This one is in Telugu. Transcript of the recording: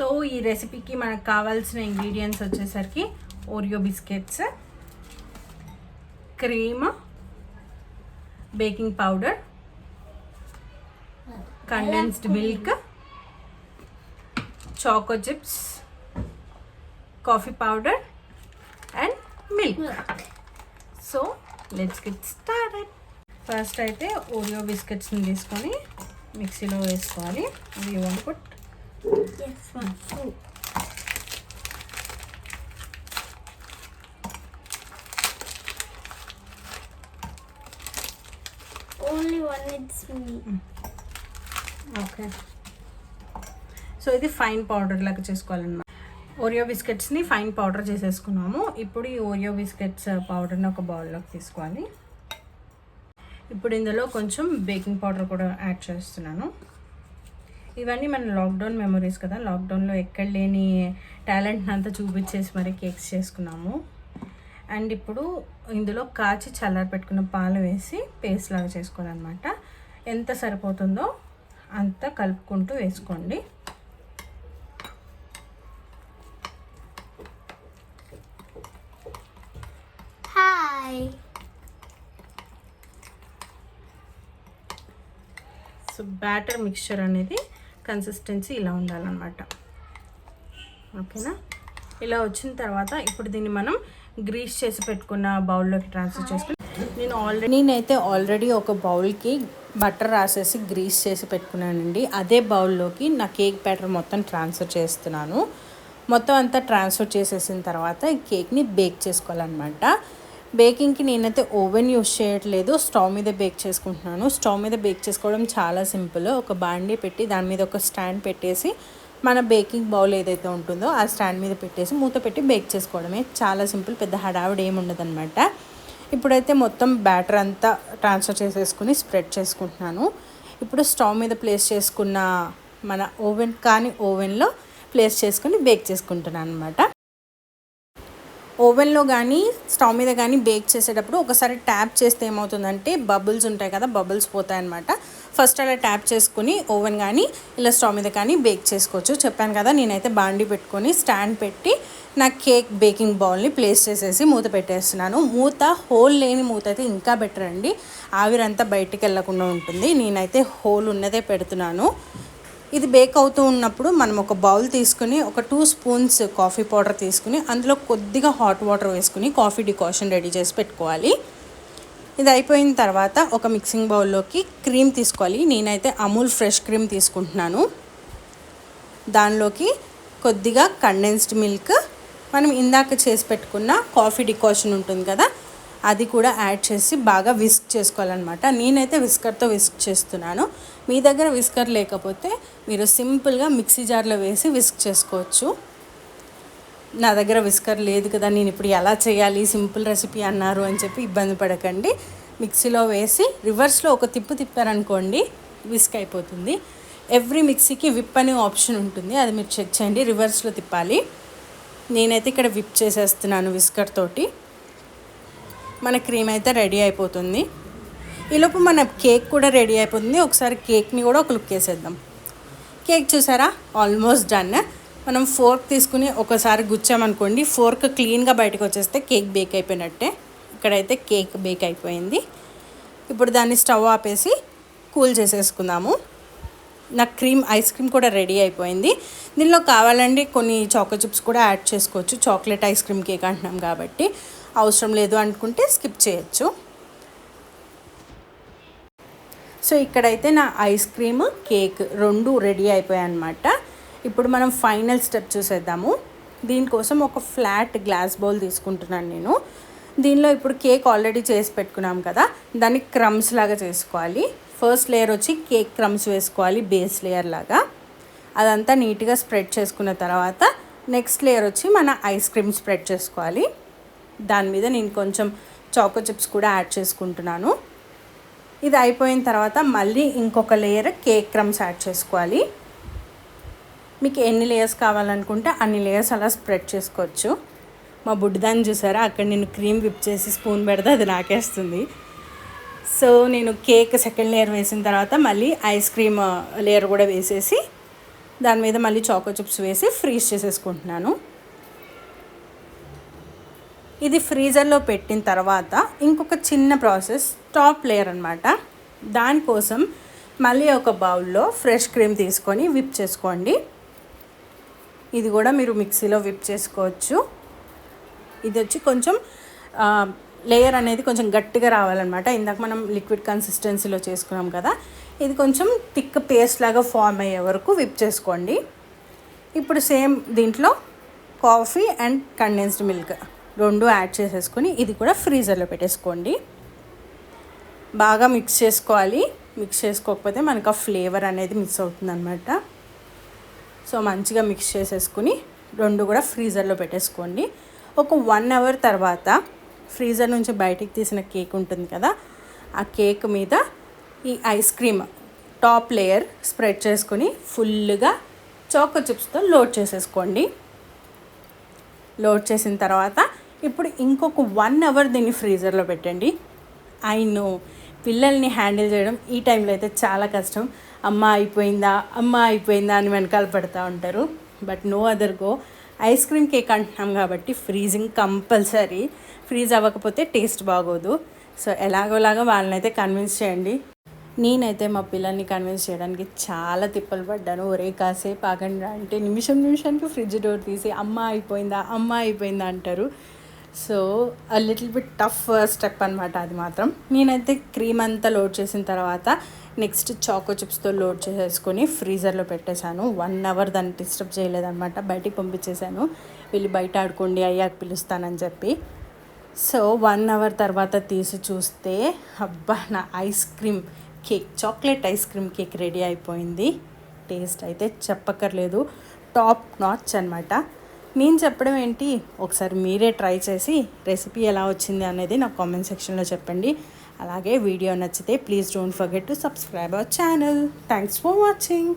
సో ఈ రెసిపీకి మనకు కావాల్సిన ఇంగ్రీడియంట్స్ వచ్చేసరికి Oreo biscuits cream baking powder condensed milk choco chips coffee powder and milk so let's get started first అయితే ఓరియో బిస్కెట్స్ని తీసుకొని మిక్సీలో వేసుకోవాలి. అవి వండి put Yes, one. Two. Only one it's okay so ఇది ఫైన్ పౌడర్ లాగా చేసుకోవాలన్నమాట. ఓరియో బిస్కెట్స్ని ఫైన్ పౌడర్ చేసేసుకున్నాము. ఇప్పుడు ఈ ఓరియో బిస్కెట్స్ పౌడర్ని ఒక బౌల్లోకి తీసుకోవాలి. ఇప్పుడు ఇందులో కొంచెం బేకింగ్ పౌడర్ కూడా యాడ్ చేస్తున్నాను. ఇవన్నీ మన లాక్డౌన్ మెమరీస్ కదా. లాక్డౌన్లో ఎక్కడ లేని టాలెంట్ని అంతా చూపించేసి మరి కేక్స్ చేసుకున్నాము. అండ్ ఇప్పుడు ఇందులో కాచి చల్లారి పెట్టుకున్న పాలు వేసి పేస్ట్ లాగా చేసుకోవాలన్నమాట. ఎంత సరిపోతుందో అంత కలుపుకుంటూ వేసుకోండి. Hi. సో బ్యాటర్ మిక్చర్ అనేది కన్సిస్టెన్సీ ఇలా ఉండాలన్నమాట. ఓకేనా? ఇలా వచ్చిన తర్వాత ఇప్పుడు దీన్ని మనం గ్రీస్ చేసి పెట్టుకున్న బౌల్లోకి ట్రాన్స్ఫర్ చేసుకుని నేను ఆల్రెడీ నేనైతే ఆల్రెడీ ఒక బౌల్కి బటర్ రాసేసి గ్రీస్ చేసి పెట్టుకున్నానండి. అదే బౌల్లోకి నా కేక్ బ్యాటర్ మొత్తం ట్రాన్స్ఫర్ చేస్తున్నాను. మొత్తం అంతా ట్రాన్స్ఫర్ చేసేసిన తర్వాత ఈ కేక్ని బేక్ చేసుకోవాలన్నమాట. బేకింగ్కి నేనైతే ఓవెన్ యూస్ చేయట్లేదు స్టవ్ మీద బేక్ చేసుకుంటున్నాను. స్టవ్ మీద బేక్ చేసుకోవడం చాలా సింపుల్. ఒక బాండీ పెట్టి దాని మీద ఒక స్టాండ్ పెట్టేసి మన బేకింగ్ బౌల్ ఏదైతే ఉంటుందో ఆ స్టాండ్ మీద పెట్టేసి మూత పెట్టి బేక్ చేసుకోవడమే. చాలా సింపుల్ పెద్ద హడావిడి ఏమి ఉండదన్నమాట. ఇప్పుడైతే మొత్తం బ్యాటర్ అంతా ట్రాన్స్ఫర్ చేసేసుకుని స్ప్రెడ్ చేసుకుంటున్నాను. ఇప్పుడు స్టవ్ మీద ప్లేస్ చేసుకున్న మన ఓవెన్ కానీ ఓవెన్లో ప్లేస్ చేసుకుని బేక్ చేసుకుంటున్నాను అనమాట ఓవెన్లో కానీ స్టవ్ మీద కానీ బేక్ చేసేటప్పుడు ఒకసారి ట్యాప్ చేస్తే ఏమవుతుందంటే బబుల్స్ ఉంటాయి కదా బబుల్స్ పోతాయి అనమాట ఫస్ట్ అలా ట్యాప్ చేసుకుని ఓవెన్ కానీ ఇలా స్టవ్ మీద కానీ బేక్ చేసుకోవచ్చు. చెప్పాను కదా నేనైతే బాండి పెట్టుకొని స్టాండ్ పెట్టి నా కేక్ బేకింగ్ బౌల్ని ప్లేస్ చేసేసి మూత పెట్టేస్తున్నాను. మూత హోల్ లేని మూత అయితే ఇంకా బెటర్ అండి. ఆవిరంతా బయటికి వెళ్ళకుండా ఉంటుంది. నేనైతే హోల్ ఉన్నదే పెడుతున్నాను. ఇది బేక్ అవుతూ ఉన్నప్పుడు మనం ఒక బౌల్ తీసుకుని ఒక టూ స్పూన్స్ కాఫీ పౌడర్ తీసుకుని అందులో కొద్దిగా హాట్ వాటర్ వేసుకుని కాఫీ డికాషన్ రెడీ చేసి పెట్టుకోవాలి. ఇది అయిపోయిన తర్వాత ఒక మిక్సింగ్ బౌల్లోకి క్రీమ్ తీసుకోవాలి. నేనైతే అమూల్ ఫ్రెష్ క్రీమ్ తీసుకుంటున్నాను. దానిలోకి కొద్దిగా కండెన్స్డ్ మిల్క్ మనం ఇందాక చేసి పెట్టుకున్న కాఫీ డికాషన్ ఉంటుంది కదా అది కూడా యాడ్ చేసి బాగా విస్క్ చేసుకోవాలన్నమాట. నేనైతే విస్కర్తో విస్క్ చేస్తున్నాను. మీ దగ్గర విస్కర్ లేకపోతే మీరు సింపుల్గా మిక్సీ జార్లో వేసి విస్క్ చేసుకోవచ్చు. నా దగ్గర విస్కర్ లేదు కదా నేను ఇప్పుడు ఎలా చేయాలి సింపుల్ రెసిపీ అన్నారు అని చెప్పి ఇబ్బంది పడకండి. మిక్సీలో వేసి రివర్స్లో ఒక తిప్పు తిప్పారనుకోండి విస్క్ అయిపోతుంది. ఎవ్రీ మిక్సీకి విప్ అనే ఆప్షన్ ఉంటుంది అది మీరు చెక్ చేయండి రివర్స్లో తిప్పాలి. నేనైతే ఇక్కడ విప్ చేసేస్తున్నాను విస్కర్ తోటి. మన క్రీమ్ అయితే రెడీ అయిపోతుంది. ఈలోపు మన కేక్ కూడా రెడీ అయిపోతుంది. ఒకసారి కేక్ని కూడా ఒక లుక్ వేసేద్దాం. కేక్ చూసారా? Almost done. మనం ఫోర్క్ తీసుకుని ఒకసారి గుచ్చామనుకోండి ఫోర్క్ క్లీన్గా బయటకు వచ్చేస్తే కేక్ బేక్ అయిపోయినట్టే. ఇక్కడైతే కేక్ బేక్ అయిపోయింది. ఇప్పుడు దాన్ని స్టవ్ ఆపేసి కూల్ చేసేసుకుందాము. నా క్రీమ్ ఐస్ క్రీమ్ కూడా రెడీ అయిపోయింది. దీనిలో కావాలండి కొన్ని చాకో చిప్స్ కూడా యాడ్ చేసుకోవచ్చు. చాక్లెట్ ఐస్ క్రీమ్ కేక్ అంటున్నాం కాబట్టి అవసరం లేదు అనుకుంటే స్కిప్ చేయొచ్చు. సో ఇక్కడైతే నా ఐస్ క్రీమ్ కేక్ రెండు రెడీ అయిపోయాయి అనమాట ఇప్పుడు మనం ఫైనల్ స్టెప్ చూసేద్దాము. దీనికోసం ఒక ఫ్లాట్ గ్లాస్ బౌల్ తీసుకుంటున్నాను నేను. దీనిలో ఇప్పుడు కేక్ ఆల్రెడీ చేసి పెట్టుకున్నాం కదా దాన్ని క్రమ్స్ లాగా చేసుకోవాలి. ఫస్ట్ లేయర్ వచ్చి కేక్ క్రమ్స్ వేసుకోవాలి బేస్ లేయర్ లాగా. అదంతా నీట్గా స్ప్రెడ్ చేసుకున్న తర్వాత నెక్స్ట్ లేయర్ వచ్చి మన ఐస్ క్రీమ్ స్ప్రెడ్ చేసుకోవాలి. దాని మీద నేను కొంచెం చాకో చిప్స్ కూడా యాడ్ చేసుకుంటున్నాను. ఇది అయిపోయిన తర్వాత మళ్ళీ ఇంకొక లేయర్ కేక్ క్రమ్స్ యాడ్ చేసుకోవాలి. మీకు ఎన్ని లేయర్స్ కావాలనుకుంటే అన్ని లేయర్స్ అలా స్ప్రెడ్ చేసుకోవచ్చు. మా బుడ్డిదాన్ని చూసారా? అక్కడ నేను క్రీమ్ విప్ చేసి స్పూన్ పెడితే అది నాకేస్తుంది. సో నేను కేక్ సెకండ్ లేయర్ వేసిన తర్వాత మళ్ళీ ఐస్ క్రీమ్ లేయర్ కూడా వేసేసి దాని మీద మళ్ళీ చాకో చిప్స్ వేసి ఫ్రీజ్ చేసేసుకుంటున్నాను. ఇది ఫ్రీజర్లో పెట్టిన తర్వాత ఇంకొక చిన్న ప్రాసెస్ టాప్ లేయర్ అనమాట దానికోసం మళ్ళీ ఒక బౌల్లో ఫ్రెష్ క్రీమ్ తీసుకొని విప్ చేసుకోండి. ఇది కూడా మీరు మిక్సీలో విప్ చేసుకోవచ్చు. ఇది వచ్చి కొంచెం లేయర్ అనేది కొంచెం గట్టిగా రావాలన్నమాట. ఇందాక మనం లిక్విడ్ కన్సిస్టెన్సీలో చేసుకున్నాం కదా ఇది కొంచెం థిక్ పేస్ట్ లాగా ఫామ్ అయ్యే వరకు విప్ చేసుకోండి. ఇప్పుడు సేమ్ దీంట్లో కాఫీ అండ్ కండెన్స్డ్ మిల్క్ రెండు యాడ్ చేసేసుకొని ఇది కూడా ఫ్రీజర్లో పెట్టేసుకోండి. బాగా మిక్స్ చేసుకోవాలి. మిక్స్ చేసుకోకపోతే మనకు ఆ ఫ్లేవర్ అనేది మిక్స్ అవుతుంది అనమాట సో మంచిగా మిక్స్ చేసేసుకుని రెండు కూడా ఫ్రీజర్లో పెట్టేసుకోండి. ఒక వన్ అవర్ తర్వాత ఫ్రీజర్ నుంచి బయటికి తీసిన కేక్ ఉంటుంది కదా ఆ కేక్ మీద ఈ ice cream top layer spread చేసుకొని ఫుల్గా చోకో చిప్స్తో లోడ్ చేసేసుకోండి. లోడ్ చేసిన తర్వాత ఇప్పుడు ఇంకొక వన్ అవర్ దీన్ని ఫ్రీజర్లో పెట్టండి. ఐ పిల్లల్ని హ్యాండిల్ చేయడం ఈ టైంలో అయితే చాలా కష్టం. అమ్మ అయిపోయిందా అమ్మ అయిపోయిందా అని వెనకాల పడుతూ ఉంటారు. But no other go. Ice cream cake అంటున్నాం కాబట్టి ఫ్రీజింగ్ కంపల్సరీ. ఫ్రీజ్ అవ్వకపోతే టేస్ట్ బాగోదు. సో ఎలాగోలాగా వాళ్ళనైతే కన్విన్స్ చేయండి. నేనైతే మా పిల్లల్ని కన్విన్స్ చేయడానికి చాలా తిప్పలు పడ్డాను. ఒరే కాసేపు ఆగండి అంటే నిమిషం నిమిషానికి ఫ్రిడ్జ్ డోర్ తీసి అమ్మ అయిపోయిందా అమ్మ అయిపోయిందా అంటారు. సో ఆ లిటిల్ బిట్ టఫ్ స్టెప్ అనమాట అది మాత్రం. నేనైతే క్రీమ్ అంతా లోడ్ చేసిన తర్వాత నెక్స్ట్ చాకో చిప్స్తో లోడ్ చేసేసుకొని ఫ్రీజర్లో పెట్టేశాను. వన్ అవర్ దాన్ని డిస్టర్బ్ చేయలేదన్నమాట. బయటికి పంపించేశాను. వెళ్ళి బయట ఆడుకోండి అయ్యాక పిలుస్తానని చెప్పి. సో వన్ అవర్ తర్వాత తీసి చూస్తే అబ్బా నా ice cream cake chocolate ice cream cake ready అయిపోయింది. టేస్ట్ అయితే చెప్పక్కర్లేదు. టాప్ నాచ్ అనమాట నేను చెప్పడం ఏంటి? ఒకసారి మీరే ట్రై చేసి రెసిపీ ఎలా వచ్చింది అనేది నాకు కామెంట్ సెక్షన్లో చెప్పండి. అలాగే వీడియో నచ్చితే please don't forget to subscribe our channel. Thanks for watching.